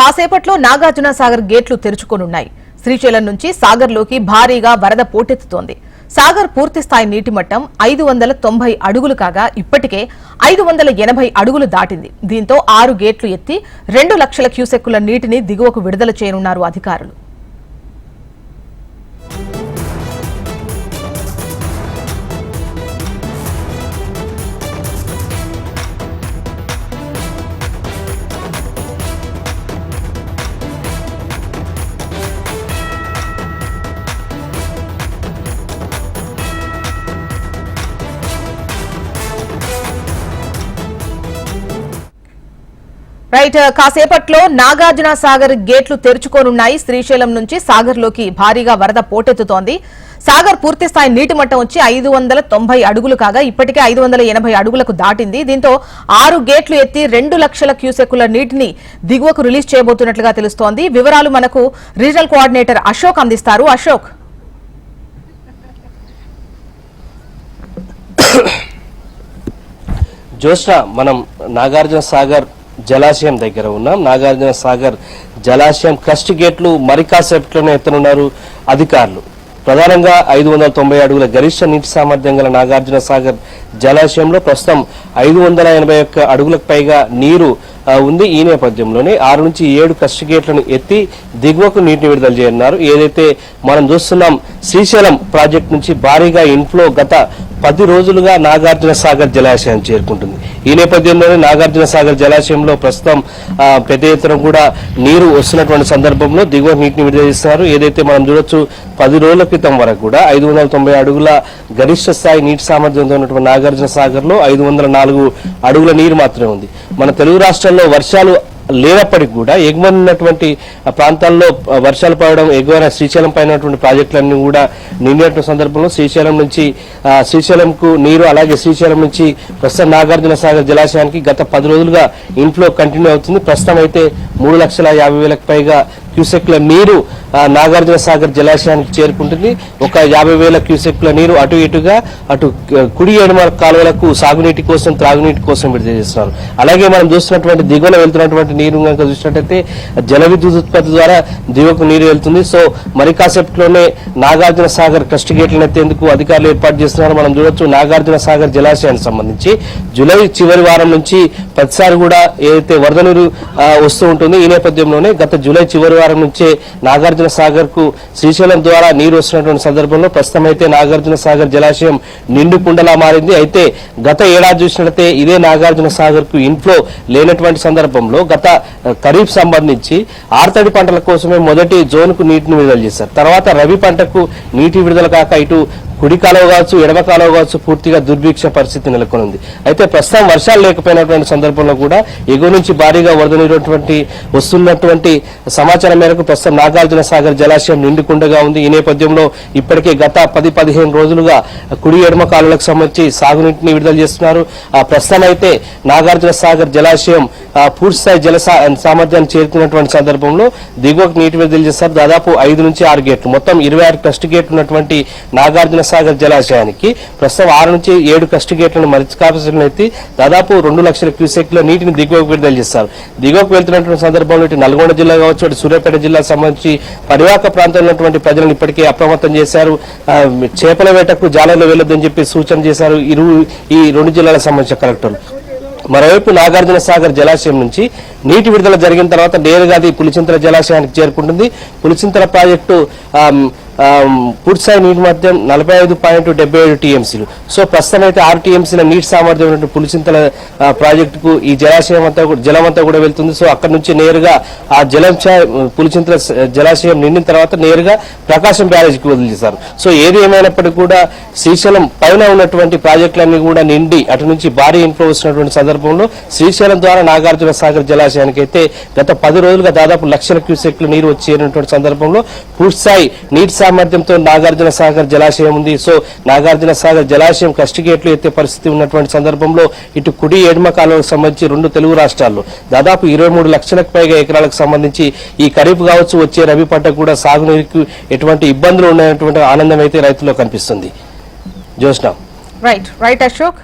కాసేపట్లో నాగార్జున సాగర్ గేట్లు తెరుచుకోనున్నాయి. శ్రీశైలం నుంచి సాగర్లోకి భారీగా వరద పోటెత్తుతోంది. సాగర్ పూర్తి స్థాయి నీటి మట్టం ఐదు వందల తొంభై అడుగులు కాగా ఇప్పటికే ఐదు వందల ఎనభై అడుగులు దాటింది. దీంతో ఆరు గేట్లు ఎత్తి రెండు లక్షల క్యూసెక్కుల నీటిని దిగువకు విడుదల చేయనున్నారు అధికారులు. రైట్ కాసేపట్లో నాగార్జున సాగర్ గేట్లు తెరుచుకోనున్నాయి. శ్రీశైలం నుంచి సాగర్లోకి భారీగా వరద పోటెత్తుతోంది. సాగర్ పూర్తి స్థాయి నీటి మట్టం వచ్చి ఐదు వందల తొంభై అడుగులు కాగా ఇప్పటికే ఐదు వందల ఎనభై అడుగులకు దాటింది. దీంతో ఆరు గేట్లు ఎత్తి రెండు లక్షల క్యూసెక్కుల నీటిని దిగువకు రిలీజ్ చేయబోతున్నట్లుగా తెలుస్తోంది. వివరాలు మనకు రీజనల్ కోఆర్డినేటర్ అశోక్ అందిస్తారు. అశోక్. జ్యోత్స్న మనం నాగార్జున సాగర్ జలాశయం దగ్గర ఉన్నాం. నాగార్జున సాగర్ జలాశయం క్రస్ట్ గేట్లు మరి కాసేపట్లోనే ఎత్తనున్నారు అధికారులు. ప్రధానంగా ఐదు వందల తొంభై అడుగుల గరిష్ట నీటి సామర్థ్యం గల నాగార్జున సాగర్ జలాశయంలో ప్రస్తుతం ఐదు వందల ఎనభై ఒక్క అడుగులకు పైగా నీరు ఉంది. ఈ నేపథ్యంలోనే ఆరు నుంచి ఏడు క్రస్ట్ గేట్లను ఎత్తి దిగువకు నీటిని విడుదల చేయనున్నారు. ఏదైతే మనం చూస్తున్నాం శ్రీశైలం ప్రాజెక్ట్ నుంచి భారీగా ఇన్ఫ్లో గత పది రోజులుగా నాగార్జున సాగర్ జలాశయం చేరుకుంటుంది. ఈ నేపథ్యంలోనే నాగార్జున సాగర్ జలాశయంలో ప్రస్తుతం పెద్ద ఎత్తున కూడా నీరు వస్తున్నటువంటి సందర్భంలో దిగువ నీటిని విడుదల చేస్తున్నారు. ఏదైతే మనం చూడొచ్చు పది రోజుల క్రితం వరకు కూడా ఐదు వందల తొంభై అడుగుల గరిష్ట స్థాయి నీటి సామర్థ్యంతో ఉన్నటువంటి నాగార్జున సాగర్లో ఐదు వందల నాలుగు అడుగుల నీరు మాత్రమే ఉంది. మన తెలుగు రాష్ట్రాల్లో వర్షాలు లేనప్పటికీ కూడా ఎగువన ఉన్నటువంటి ప్రాంతాల్లో వర్షాలు పడడం ఎగువన శ్రీశైలం పైన ప్రాజెక్టులన్నీ కూడా నిండినటువంటి సందర్భంలో శ్రీశైలం నుంచి శ్రీశైలంకు నీరు అలాగే శ్రీశైలం నుంచి ప్రస్తుతం నాగార్జున సాగర్ జలాశయానికి గత పది రోజులుగా ఇన్ఫ్లో కంటిన్యూ అవుతుంది. ప్రస్తుతం అయితే మూడు లక్షల యాభై వేలకు పైగా క్యూసెక్ల నీరు నాగార్జున సాగర్ జలాశయానికి చేరుకుంటుంది. ఒక యాభై వేల క్యూసెక్ల నీరు అటు ఇటుగా అటు కుడి ఎడమ కాలువలకు సాగునీటి కోసం త్రాగునీటి కోసం విడుదల చేస్తున్నారు. అలాగే మనం చూస్తున్నటువంటి దిగువన వెళ్తున్నటువంటి నీరు కనుక చూసినట్టయితే జల విద్యుత్ ఉత్పత్తి ద్వారా దిగువకు నీరు వెళ్తుంది. సో మరి కాసేపట్లోనే నాగార్జున సాగర్ క్రస్ట్ గేట్లను ఎత్తేందుకు అధికారులు ఏర్పాటు చేస్తున్నారు. మనం చూడొచ్చు నాగార్జున సాగర్ జలాశయానికి సంబంధించి జూలై చివరి వారం నుంచి ప్రతిసారి కూడా ఏదైతే వరద నీరు వస్తూ ఉంటుంది ఈ నేపథ్యంలోనే గత జూలై చివరి వారం నుంచే నాగార్జున సాగర్కు శ్రీశైలం ద్వారా నీరు వస్తున్నటువంటి సందర్భంలో ప్రస్తుతం అయితే నాగార్జున సాగర్ జలాశయం నిండు కుండలా మారింది. అయితే గత ఏడాది చూసినట్లయితే ఇదే నాగార్జున సాగర్కు ఇన్ఫ్లో లేనటువంటి సందర్భంలో గత ఖరీఫ్ సంబంధించి ఆర్తడి పంటల కోసమే మొదటి జోన్కు నీటిని విడుదల చేశారు. తర్వాత రవి పంటకు నీటి విడుదల కాక ఇటు కుడి కాలువ కావచ్చు ఎడమ కాలువ కావచ్చు పూర్తిగా దుర్భిక్ష పరిస్థితి నెలకొనుంది. అయితే ప్రస్తుతం వర్షాలు లేకపోయినటువంటి సందర్భంలో కూడా ఎగువ నుంచి భారీగా వరద నీరుటువంటి వస్తున్నటువంటి సమాచారం మేరకు ప్రస్తుతం నాగార్జున సాగర్ జలాశయం నిండుకుండగా ఉంది. ఈ నేపథ్యంలో ఇప్పటికే గత పది పదిహేను రోజులుగా కుడి ఎడమ కాలువలకు సంబంధించి సాగునీటిని విడుదల చేస్తున్నారు. ఆ ప్రస్తుతం అయితే నాగార్జున సాగర్ జలాశయం పూర్తిస్థాయి జల సామర్థ్యాన్ని చేరుకున్నటువంటి సందర్భంలో దిగువకు నీటి విడుదల చేస్తారు. దాదాపు ఐదు నుంచి ఆరు గేట్లు. మొత్తం ఇరవై ఆరు టెస్ట్ గేట్లు ఉన్నటువంటి నాగార్జున సాగర్ జలాశయానికి ప్రస్తుతం ఆరు నుంచి ఏడు క్రస్ట్ గేట్లను మరిచి ఎత్తి దాదాపు రెండు లక్షల క్యూసెక్ల నీటిని దిగువకు విడుదల చేస్తారు దిగువకు వెళ్తున్నటువంటి సందర్భంలో ఇటు నల్గొండ జిల్లా కావచ్చు ఇటు సూర్యాపేట జిల్లా సంబంధించి పరివాహక ప్రాంతంలో ఉన్నటువంటి ప్రజలను ఇప్పటికే అప్రమత్తం చేశారు. చేపల వేటకు జాలర్లు వెళ్ళొద్దని చెప్పి సూచన చేశారు ఇరు ఈ రెండు జిల్లాలకు సంబంధించిన కలెక్టర్లు. మరోవైపు నాగార్జున సాగర్ జలాశయం నుంచి నీటి విడుదల జరిగిన తర్వాత నేరుగా అది పులిచింతల జలాశయానికి చేరుకుంటుంది. పులిచింతల ప్రాజెక్టు పూర్తిస్థాయి నీటి మధ్యం నలభై ఐదు పాయింట్ డెబ్బై ఏడు టీఎంసీలు. సో ప్రస్తుతం అయితే ఆరు టీఎంసీల నీటి సామర్థ్యం ఉన్నటువంటి పులిచింతల ప్రాజెక్టుకు ఈ జలాశయం అంతా కూడా- జలం అంతా కూడా వెళ్తుంది. సో అక్కడ నుంచి నేరుగా ఆ జలం పులిచింతల జలాశయం నిండిన తర్వాత నేరుగా ప్రకాశం బ్యారేజ్కి వదిలిస్తారు సో ఏది ఏమైనప్పటికీ కూడా శ్రీశైలం పైన ఉన్నటువంటి ప్రాజెక్టులన్నీ కూడా నిండి అటు నుంచి భారీ ఇన్ఫ్లో వస్తున్నటువంటి సందర్భంలో శ్రీశైలం ద్వారా నాగార్జున సాగర్ జలాశయానికి అయితే గత పది రోజులుగా దాదాపు లక్షల క్యూసెక్లు నీరు వచ్చేటువంటి సందర్భంలో సందర్భంలో పూర్తిస్థాయి నీటి సామర్థ్యంతో నాగార్జున సాగర్ జలాశయం ఉంది. సో నాగార్జున సాగర్ జలాశయం కష్టిగేట్లు ఎత్తే పరిస్థితి ఉన్నటువంటి సందర్భంలో ఇటు కుడి ఎడమ కాలువకు సంబంధించి రెండు తెలుగు రాష్ట్రాల్లో దాదాపు ఇరవై మూడు లక్షలకు పైగా ఎకరాలకు సంబంధించి ఈ ఖరీఫ్ కావచ్చు వచ్చే రబీ పంటకు కూడా సాగునీరుకు ఎటువంటి ఇబ్బందులు ఉన్నటువంటి ఆనందం అయితే రైతుల్లో కనిపిస్తుంది. జోష్నా. Right right Ashok